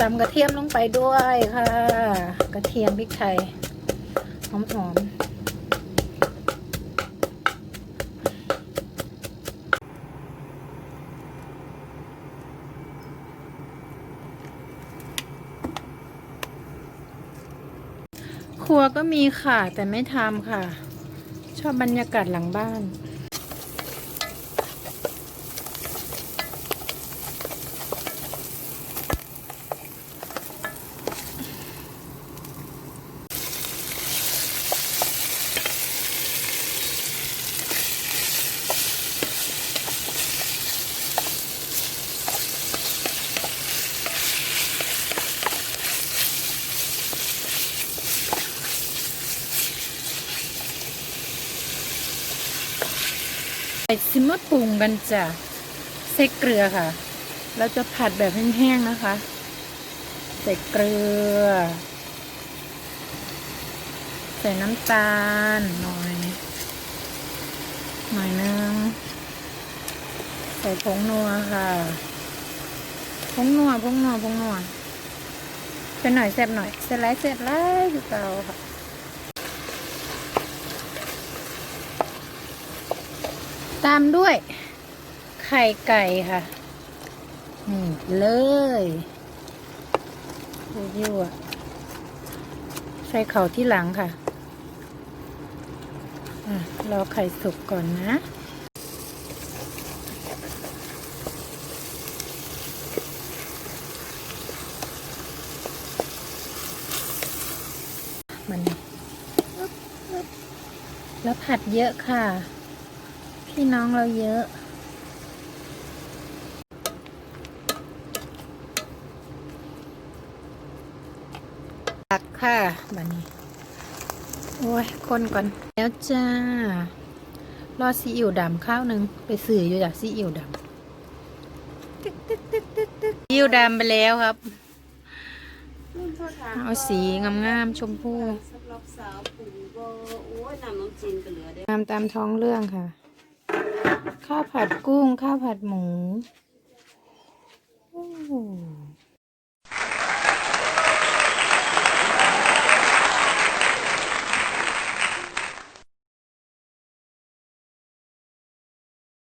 ตำกระเทียมลงไปด้วยค่ะ กระเทียมพริกไทยหอมๆครัวก็มีค่ะ แต่ไม่ทำค่ะ ชอบบรรยากาศหลังบ้าน ใส่ซิมเมอร์ปรุงกันจ้ะใส่เกลือค่ะ เราจะผัดแบบแห้งๆนะคะ ใส่เกลือ ใส่น้ำตาลหน่อย หน่อยนึง ใส่ผงนัวค่ะผงนัวผงนัวผงนัวเป็นหน่อยแซ่บหน่อยเสร็จแล้วเสร็จแล้วอยู่เตาค่ะ ตามด้วย ไข่ไก่ค่ะ นี่เลยยั่วใส่เข่าที่หลังค่ะอะรอไข่สุกก่อนนะมันแล้วผัดเยอะค่ะ พี่น้องเราเยอะ ตักค่ะบันนี้ โอ้ย คนก่อน แล้วจ้า รอซีอิ๊วดำข้าวหนึ่งไปสื่ออยู่จากซีอิ๊วดำตึกตึกตึกตึกตึกซีอิ๊วดำไปแล้วครับ เอาสีงามๆชมพูสำหรับสาวปู่บ่โอ้ยน้ำน้ำจีนก็เหลือเด้ ตามตามท้องเรื่องค่ะ ข้าวผัดกุ้ง ข้าวผัดหมูโอ้